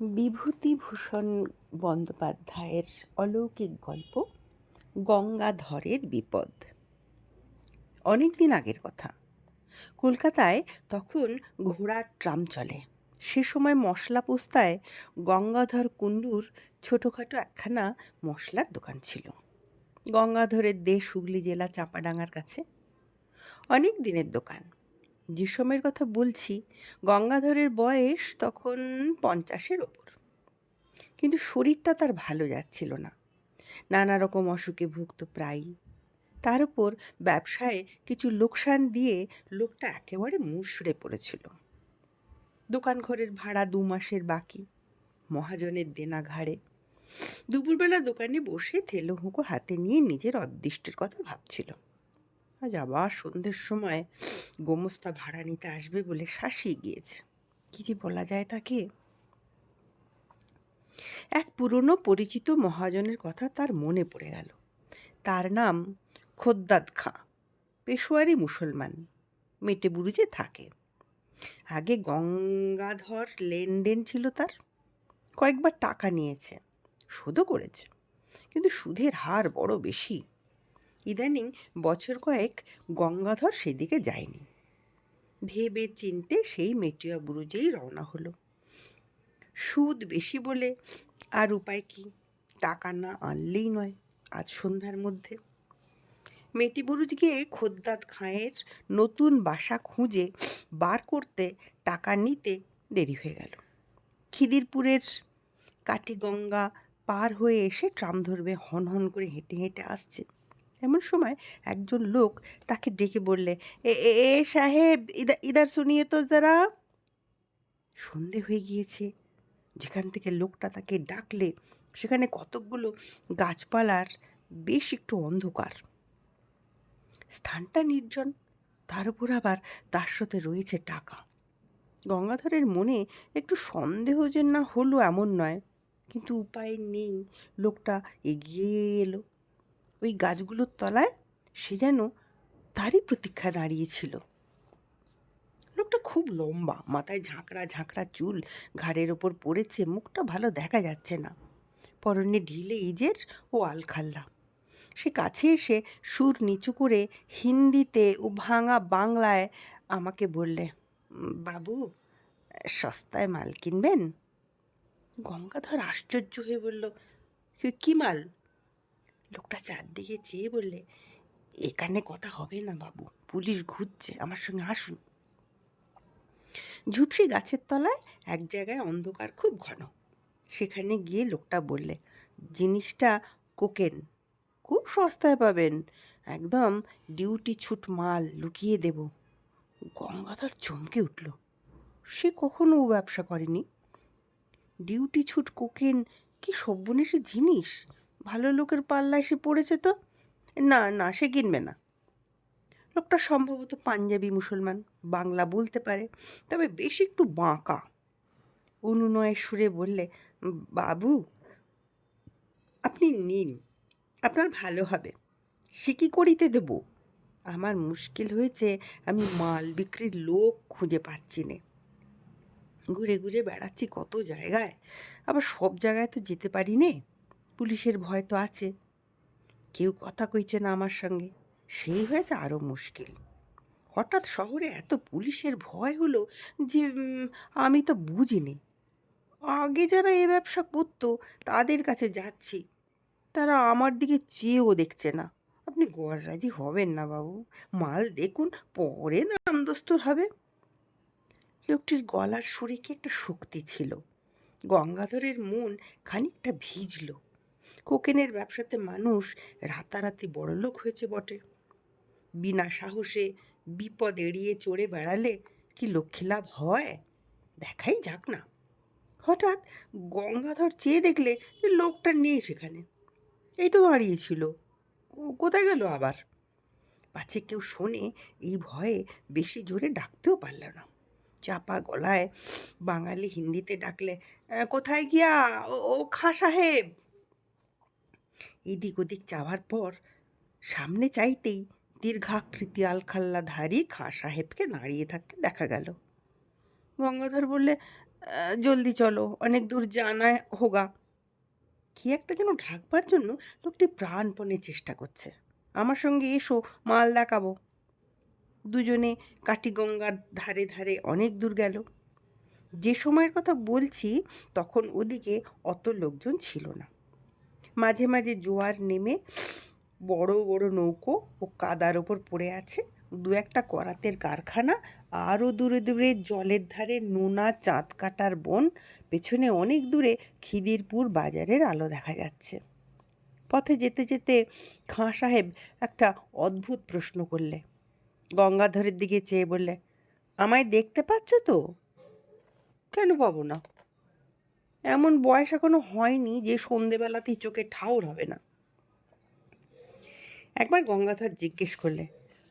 বিভূতিভূষণ বন্দ্যোপাধ্যায়ের অলৌকিক গল্প গঙ্গাধরের বিপদ। অনেক দিন আগের কথা। কলকাতায় তখন ঘোড়ার ট্রাম চলে। সে সময় মশলা পোস্তায় গঙ্গাধর কুণ্ডুর ছোটোখাটো একখানা মশলার দোকান ছিল। গঙ্গাধরের দেশ হুগলি জেলা চাঁপাডাঙ্গার কাছে। অনেক দিনের দোকান। যে সময়ের কথা বলছি, গঙ্গাধরের বয়স তখন পঞ্চাশের ওপর। কিন্তু শরীরটা তার ভালো যাচ্ছিল না। নানা রকম অসুখে ভুগত প্রায়ই। তার উপর ব্যবসায় কিছু লোকসান দিয়ে লোকটা একেবারে মুষড়ে পড়েছিল। দোকান ঘরের ভাড়া দু মাসের বাকি। মহাজনের দেনা ঘাড়ে দুপুরবেলা দোকানে বসে থেলো হুঁকো হাতে নিয়ে নিজের অদৃষ্টের কথা ভাবছিল। আজ আবার সন্ধ্যের সময় গোমস্তা ভাড়া নিতে আসবে বলে শাসিয়ে গিয়েছে। কি যে বলা যায় তাকে? এক পুরনো পরিচিত মহাজনের কথা তার মনে পড়ে গেল। তার নাম খোদ্দাদ খাঁ, পেশোয়ারি মুসলমান, মেটে বুরুজে থাকে। আগে গঙ্গাধর লেনদেন ছিল তার। কয়েকবার টাকা নিয়েছে, শোধও করেছে। কিন্তু সুদের হার বড় বেশি। ইদানিং বছর কয়েক গঙ্গাধর সেদিকে যায়নি। ভেবে চিনতে সেই মেটিয়া বুরুজেই রওনা হলো। সুদ বেশি বলে আর উপায় কি? টাকা না আনলেই নয় আজ সন্ধ্যার মধ্যে। মেটি বুরুজ গিয়ে খোদ্দাত খাঁয়ের নতুন বাসা খুঁজে বার করতে টাকা নিতে দেরি হয়ে গেল। খিদিরপুরের কাটিগঙ্গা পার হয়ে এসে ট্রাম ধরবে হন হন করে হেঁটে হেঁটে আসছে। এমন সময় একজন লোক তাকে ডেকে বললে, এ এ সাহেব, ইদা, ইদার শুনিয়ে তো যারা? সন্ধে হয়ে গিয়েছে। যেখান থেকে লোকটা তাকে ডাকলে, সেখানে কতকগুলো গাছপালার বেশ একটু অন্ধকার। স্থানটা নির্জন, তার উপর আবার তার সাথে রয়েছে টাকা। গঙ্গাধরের মনে একটু সন্দেহ যে না হলো এমন নয়, কিন্তু উপায় নেই, লোকটা এগিয়ে এলো। ওই গাছগুলোর তলায় সে যেন তারই প্রতীক্ষা দাঁড়িয়েছিল লোকটা খুব লম্বা, মাথায় ঝাঁকড়া ঝাঁকড়া চুল, ঘাড়ের ওপর পড়েছে, মুখটা ভালো দেখা যাচ্ছে না। পরনে ঢিলে ইজের ও আলখাল্লা। সে কাছে এসে সুর নিচু করে হিন্দিতে ও ভাঙা বাংলায় আমাকে বললে, বাবু, সস্তায় মাল কিনবেন? গঙ্গাধর আশ্চর্য হয়ে বলল, কী মাল? লোকটা চারদিকে চেয়ে বললে, এখানে কথা হবে না বাবু, পুলিশ ঘুরছে, আমার সঙ্গে আসুন। ঝুপসি গাছের তলায় এক জায়গায় অন্ধকার খুব ঘন। সেখানে গিয়ে লোকটা বললে, জিনিসটা কোকেন, খুব সস্তায় পাবেন, একদম ডিউটি ছুট মাল লুকিয়ে দেব। গঙ্গাধর চমকে উঠল, সে কখনো ব্যবসা করেনি? ডিউটি ছুট কোকেন কি সব্যনেশে জিনিস? ভালো লোকের পাল্লায় সে পড়েছে তো? না না, সে কিনবে না। লোকটা সম্ভবত পাঞ্জাবি মুসলমান, বাংলা বলতে পারে, তবে বেশ একটু বাঁকা। অনুনয়ের সুরে বললে, বাবু, আপনি নিন, আপনার ভালো হবে। সে কী করিতে দেব? আমার মুশকিল হয়েছে, আমি মাল বিক্রির লোক খুঁজে পাচ্ছি নে। ঘুরে ঘুরে বেড়াচ্ছি কত জায়গায়, আবার সব জায়গায় তো যেতে পারি নে। পুলিশের ভয় তো আছে। কেউ কথা কইছে না আমার সঙ্গে। সেই হয়েছে আরও মুশকিল। হঠাৎ শহরে এত পুলিশের ভয় হলো যে আমি তো বুঝিনি। আগে যারা এ ব্যবসা করতো, তাদের কাছে যাচ্ছি। তারা আমার দিকে চেয়েও দেখছে না। আপনি গড়রাজি হবেন না বাবু। মাল দেখুন, পরে দাম দস্তর হবে। লোকটির গলার সুরে কি একটা শক্তি ছিল। গঙ্গাধরের মন খানিকটা ভিজল। কোকেনের ব্যবসাতে মানুষ রাতারাতি বড়লোক হয়েছে বটে। বিনা সাহসে বিপদ এড়িয়ে চড়ে বেড়ালে কি লক্ষ্মী লাভ হয়? দেখাই যাক না। হঠাৎ গঙ্গাধর চেয়ে দেখলে যে লোকটা নেই সেখানে। এই তো দাঁড়িয়েছিল। ও কোথায় গেল আবার? পাছে কেউ শোনে এই ভয়ে বেশি জোরে ডাকতেও পারল না। চাপা গলায় বাঙালি হিন্দিতে ডাকলে কোথায় গিয়া? ও খা সাহেব! এদিক ওদিক চাওয়ার পর সামনে চাইতেই দীর্ঘাকৃতি আলখাল্লাধারী খাঁ সাহেবকে দাঁড়িয়ে থাকতে দেখা গেল। গঙ্গাধর বললে জলদি চলো, অনেক দূর জানা হোগা। কি একটা যেন ঢাকবার জন্য লোকটি প্রাণপণে চেষ্টা করছে। আমার সঙ্গে এসো, মাল দেখাবো। দুজনে কাটিগঙ্গার ধারে ধারে অনেক দূর গেল। যে সময়ের কথা বলছি, তখন ওদিকে অত লোকজন ছিল না। মাঝে মাঝে জোয়ার নেমে বড় বড় নৌকো ও কাদার ওপর পড়ে আছে। দু একটা করাতের কারখানা, আরও দূরে দূরে জলের ধারে নোনা চাঁদ কাটার বন, পেছনে অনেক দূরে খিদিরপুর বাজারের আলো দেখা যাচ্ছে। পথে যেতে যেতে খাঁ সাহেব একটা অদ্ভুত প্রশ্ন করলে। গঙ্গাধরের দিকে চেয়ে বললে, আমায় দেখতে পাচ্ছ তো? কেন পাবো না? এমন বয়স এখনও হয়নি যে সন্ধেবেলাতেই চোখে ঠাউর হবে না। একবার গঙ্গাধর জিজ্ঞেস করলে,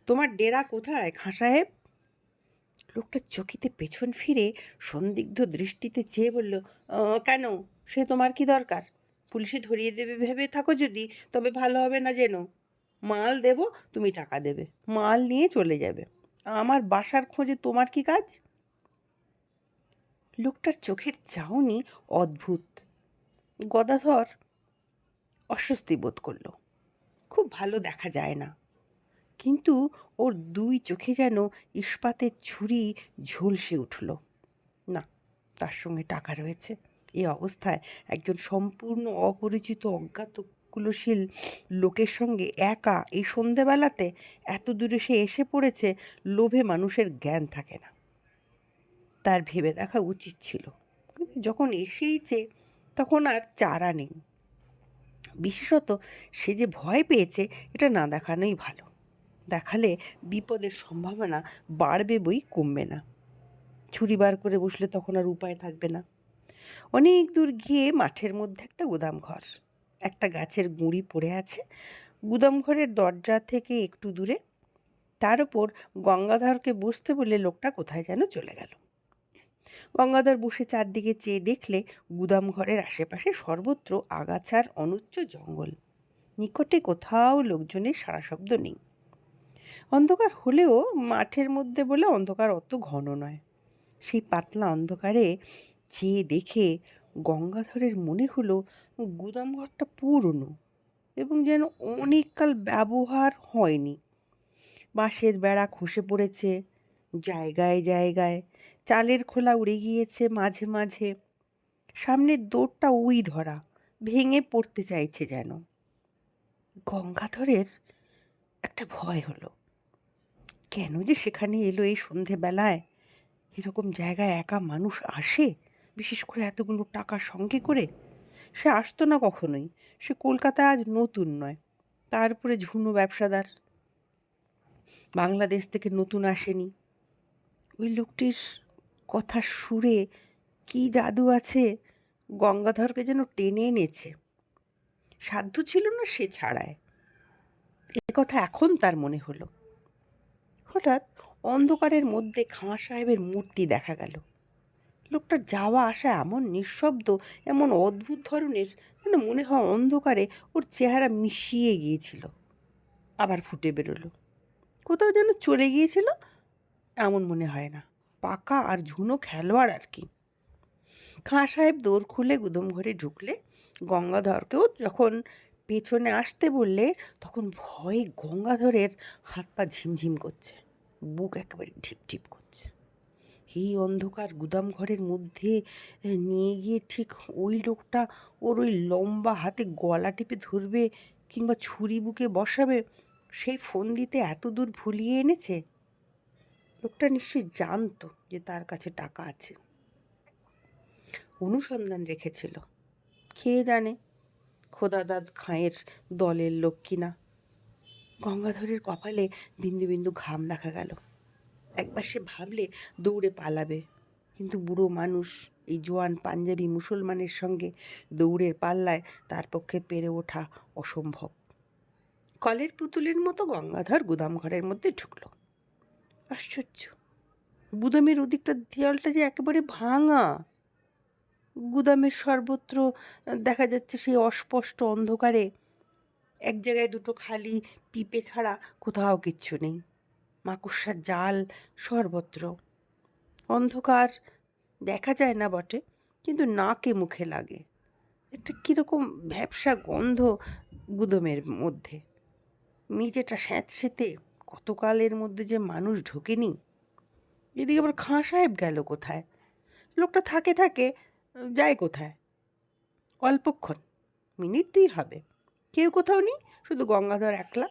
তোমার ডেরা কোথায়, খাঁ সাহেব? লোকটা চকিতে পেছন ফিরে সন্দিগ্ধ দৃষ্টিতে চেয়ে বলল কেন? সে তোমার কি দরকার? পুলিশে ধরিয়ে দেবে, ভেবে থাকো যদি, তবে ভালো হবে না যেন। মাল দেব, তুমি টাকা দেবে। মাল নিয়ে চলে যাবে। আমার বাসার খোঁজে তোমার কি কাজ? লোকটার চোখের চাউনি অদ্ভুত। গদাধর অস্বস্তি বোধ করল। খুব ভালো দেখা যায় না। কিন্তু ওর দুই চোখে যেন ইস্পাতের ছুরি ঝলসে উঠল। না, তার সঙ্গে টাকা রয়েছে। এই অবস্থায় একজন সম্পূর্ণ অপরিচিত অজ্ঞাত কুলশীল লোকের সঙ্গে একা এই সন্ধেবেলাতে এত দূরে সে এসে পড়েছে, লোভে মানুষের জ্ঞান থাকে না। তার ভেবে দেখা উচিত ছিল। কিন্তু যখন এসেইছে, তখন আর চারা নেই। বিশেষত সে যে ভয় পেয়েছে, এটা না দেখানোই ভালো। দেখালে বিপদের সম্ভাবনা বাড়বে বই কমবে না। ছুরি বার করে বসলে তখন আর উপায় থাকবে না। অনেক দূর গিয়ে মাঠের মধ্যে একটা গুদাম ঘর। একটা গাছের গুঁড়ি পড়ে আছে। গুদাম ঘরের দরজা থেকে একটু দূরে। তার উপর গঙ্গাধরকে বসতে বলে লোকটা কোথায় যেন চলে গেল। গঙ্গাধর বসে চারদিকে চেয়ে দেখলে গুদাম ঘরের আশেপাশে সর্বত্র আগাছার অনুচ্চ জঙ্গল। নিকটে কোথাও লোকজনের সারা শব্দ নেই। অন্ধকার হলেও মাঠের মধ্যে বলে অন্ধকার অত ঘন নয়। সেই পাতলা অন্ধকারে চেয়ে দেখে গঙ্গাধরের মনে হলো গুদাম ঘরটা পুরনো এবং যেন অনেককাল ব্যবহার হয়নি। বাঁশের বেড়া খসে পড়েছে, জায়গায় জায়গায় চালের খোলা উড়ে গিয়েছে মাঝে মাঝে। সামনের দৌড়টা উই ধরা, ভেঙে পড়তে চাইছে যেন। গঙ্গাধরের একটা ভয় হলো। কেন যে সেখানে এলো এই সন্ধেবেলায়? এরকম জায়গায় একা মানুষ আসে? বিশেষ করে এতগুলো টাকা সঙ্গে করে? সে আসতো না কখনোই। সে কলকাতায় আজ নতুন নয়। তারপরে ঝুনো ব্যবসাদার। বাংলাদেশ থেকে নতুন আসেনি। ওই লোকটির কথা সুরে কি জাদু আছে? গঙ্গাধরকে যেন টেনে এনেছে। সাধ্য ছিল না সে ছাড়ায়। এ কথা এখন তার মনে হলো। হঠাৎ অন্ধকারের মধ্যে খাঁ সাহেবের মূর্তি দেখা গেল। লোকটার যাওয়া আসা এমন নিঃশব্দ, এমন অদ্ভুত ধরনের যেন মনে হয় অন্ধকারে ওর চেহারা মিশিয়ে গিয়েছিল। আবার ফুটে বেরোলো। কোথাও যেন চলে গিয়েছিল, এমন মনে হয় না। পাকা আর ঝুনো খেলোয়াড় আর কি। খাঁ সাহেব দৌড় খুলে গুদম ঘরে ঢুকলে, গঙ্গাধরকেও যখন পেছনে আসতে বললে, তখন ভয়ে গঙ্গাধরের হাত পা ঝিমঝিম করছে, বুক একেবারে ঢিপ ঢিপ করছে। এই অন্ধকার গুদাম ঘরের মধ্যে নিয়ে গিয়ে ঠিক ওই লোকটা ওর ওই লম্বা হাতে গলা টিপে ধরবে কিংবা ছুরি বুকে বসাবে, সেই ফোন দিতে এত দূর ভুলিয়ে এনেছে? লোকটা নিশ্চয়ই জানতো যে তার কাছে টাকা আছে। অনুসন্ধান রেখেছিল। কে জানে খোদাদাদ খাঁয়ের দলের লোক কিনা গঙ্গাধরের কপালে বিন্দু বিন্দু ঘাম দেখা গেল। একবার সে ভাবলে দৌড়ে পালাবে। কিন্তু বুড়ো মানুষ, এই জোয়ান পাঞ্জাবি মুসলমানের সঙ্গে দৌড়ের পাল্লায় তার পক্ষে পেরে ওঠা অসম্ভব। কলের পুতুলের মতো গঙ্গাধর গুদাম ঘরের মধ্যে ঢুকলো। আশ্চর্য। গুদামের ওদিকটা দেয়ালটা যে একেবারে ভাঙা। গুদামের সর্বত্র দেখা যাচ্ছে সেই অস্পষ্ট অন্ধকারে। এক জায়গায় দুটো খালি পিপে ছাড়া কোথাও কিচ্ছু নেই। মাকড়সার জাল সর্বত্র। অন্ধকার দেখা যায় না বটে, কিন্তু নাকে মুখে লাগে। একটা কীরকম ভ্যাবসা গন্ধ গুদমের মধ্যে। মেঝেটা স্যাঁতসেঁতে কতকালের মধ্যে যে মানুষ ঢোকেনি, এদিকে আবার খাঁ সাহেব গেল কোথায়? লোকটা থাকে থাকে, যায় কোথায়? অল্পক্ষণ, মিনিট দুই হবে। কেউ কোথাও নেই, শুধু গঙ্গাধর একলা।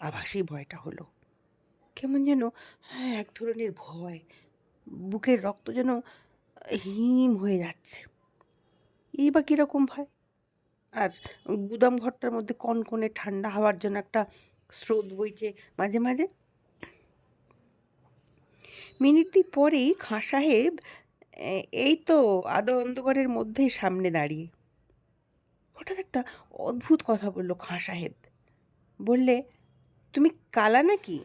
আভাসই ভয়টা হলো। কেমন যেন হ্যাঁ এক ধরনের ভয়। বুকের রক্ত যেন হিম হয়ে যাচ্ছে। এই বা কীরকম ভয়? আর গুদাম ঘরটার মধ্যে কনকনে ঠান্ডা হওয়ার জন্য একটা স্রোত বইছে মাঝে মাঝে। মিনিট দুই পরেই খাঁ সাহেব এই তো আদো অন্ধকারের মধ্যেই সামনে দাঁড়িয়ে। হঠাৎ একটা অদ্ভুত কথা বলল খাঁ সাহেব। বললে, তুমি কালা নাকি?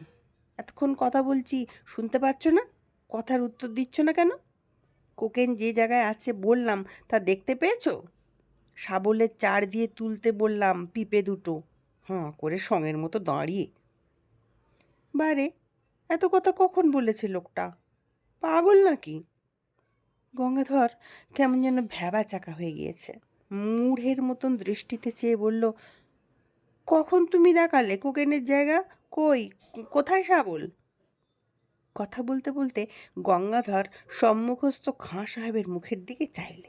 এতক্ষণ কথা বলছি, শুনতে পাচ্ছ না? কথার উত্তর দিচ্ছ না কেন? কোকেন যে জায়গায় আছে বললাম, তা দেখতে পেয়েছ? শাবলের চার দিয়ে তুলতে বললাম পিপে দুটো। হাঁ, করে সঙের মতো দাঁড়িয়ে। বারে, এত কথা কখন বলেছে লোকটা? পাগল নাকি? গঙ্গাধর কেমন যেন ভ্যাবা চাকা হয়ে গিয়েছে। মূঢ়ের মতন দৃষ্টিতে চেয়ে বলল, কখন তুমি দেখালে? কোকেনের জায়গা? কই? কোথায় শাবল? কথা বলতে বলতে গঙ্গাধর সম্মুখস্থ খাঁ সাহেবের মুখের দিকে চাইলে।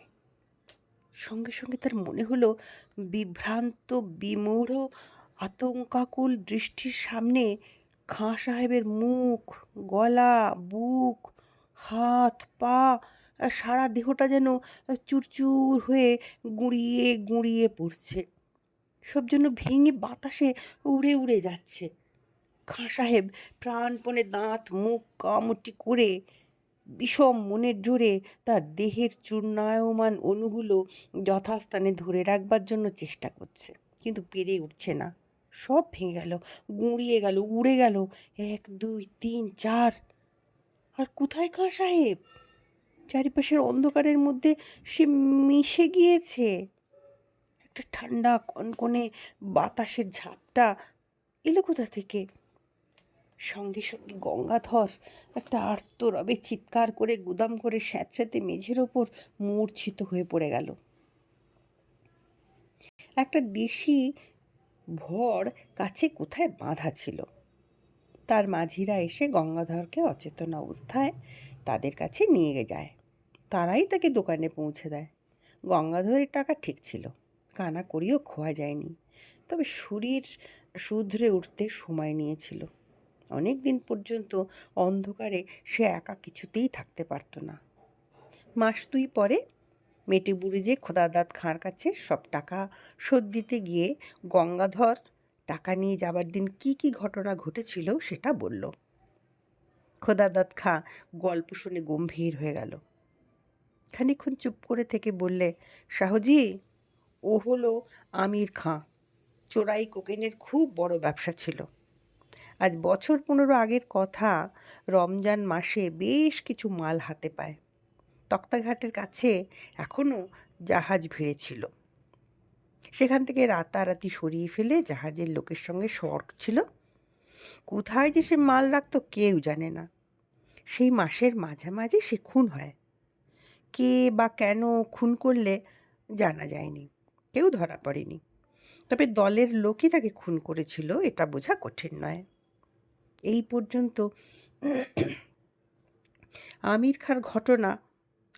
সঙ্গে সঙ্গে তার মনে হলো, বিভ্রান্ত, বিমূঢ় আতঙ্কাকুল দৃষ্টির সামনে খাঁ সাহেবের মুখ, গলা, বুক, হাত, পা, সারা দেহটা যেন চুরচুর হয়ে গুঁড়িয়ে গুঁড়িয়ে পড়ছে। সব যেন ভেঙে বাতাসে উড়ে উড়ে যাচ্ছে। খাঁ সাহেব প্রাণপণে দাঁত, মুখ কামটি করে বিষম মনের জোরে তার দেহের চূর্ণায়মান অণুগুলো যথাস্থানে ধরে রাখবার জন্য চেষ্টা করছে, কিন্তু পেরে উঠছে না। সব ভেঙে গেল, গুঁড়িয়ে গেল, উড়ে গেল। এক, দুই, তিন, চার। আর কোথায় খাঁ সাহেব? চারিপাশের অন্ধকারের মধ্যে সে মিশে গিয়েছে। একটা ঠান্ডা কনকনে বাতাসের ঝাপটা এলো কোথা থেকে? সঙ্গে সঙ্গে গঙ্গাধর একটা আর্তরবে চিৎকার করে গুদাম করে স্যাঁতস্যাঁতে মেঝের ওপর মূর্ছিত হয়ে পড়ে গেল। একটা দেশি ভর কাছে কোথায় বাঁধা ছিল। তার মাঝিরা এসে গঙ্গাধরকে অচেতন অবস্থায় তাদের কাছে নিয়ে যায়। তারাই তাকে দোকানে পৌঁছে দেয়। গঙ্গাধরের টাকা ঠিক ছিল। কানা করিও খোয়া যায়নি। তবে শরীর শুধরে উঠতে সময় নিয়েছিল। অনেক দিন পর্যন্ত অন্ধকারে সে একা কিছুতেই থাকতে পারত না। মাস দুই পরে মেটে বুড়ি যে খোদাদাত খাঁর কাছে সব টাকা শোধ দিতে গিয়ে গঙ্গাধর টাকা নিয়ে যাবার দিন কি কি ঘটনা ঘটেছিল সেটা বলল। খোদাদাত খাঁ গল্প শুনে গম্ভীর হয়ে গেল। খানিক্ষণ চুপ করে থেকে বললে শাহজি ও হলো আমির খাঁ। চোরাই কোকেনের খুব বড় ব্যবসা ছিল। আজ বছর পনেরো আগের কথা রমজান মাসে বেশ কিছু মাল হাতে পায়। তক্তাঘাটের কাছে এখনও জাহাজ ভিড়েছিল। সেখান থেকে রাতারাতি সরিয়ে ফেলে জাহাজের লোকের সঙ্গে শর্ট ছিল। কোথায় যে সে মাল রাখতো কেউ জানে না। সেই মাসের মাঝামাঝি সে খুন হয়। কে বা কেন খুন করলে জানা যায়নি। কেউ ধরা পড়েনি। তবে দলের লোকই তাকে খুন করেছিল, এটা বোঝা কঠিন নয়। এই পর্যন্ত আমির খাঁর ঘটনা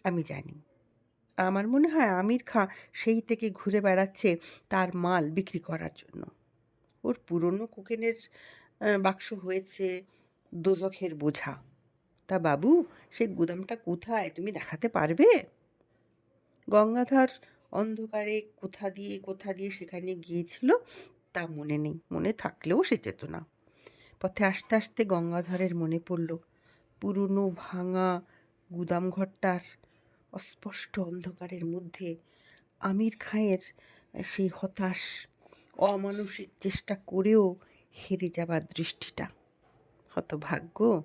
আমি জানি। আমার মনে হয় আমির খাঁ সেই থেকে ঘুরে বেড়াচ্ছে তার মাল বিক্রি করার জন্য। ওর পুরনো কোকেনের বাক্স হয়েছে দোজখের বোঝা। তা বাবু, সেই গুদামটা কোথায়? তুমি দেখাতে পারবে? গঙ্গাধর অন্ধকারে কোথা দিয়ে কোথা দিয়ে সেখানে গিয়েছিল তা মনে নেই। মনে থাকলেও সে যেত না পথে আস্তে আস্তে গঙ্গাধরের মনে পড়ল, পুরনো ভাঙা গুদামঘরটার অস্পষ্ট অন্ধকারের মধ্যে আমির খাঁয়ের সেই হতাশ, অমানসিক চেষ্টা করেও হেরে যাবার দৃষ্টিটা। হতভাগ্য,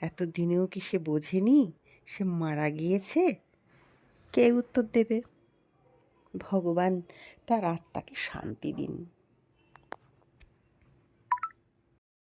এতদিনেও কি সে বোঝেনি সে মারা গিয়েছে? কে উত্তর দেবে? ভগবান তার আত্মাকে শান্তি দিন।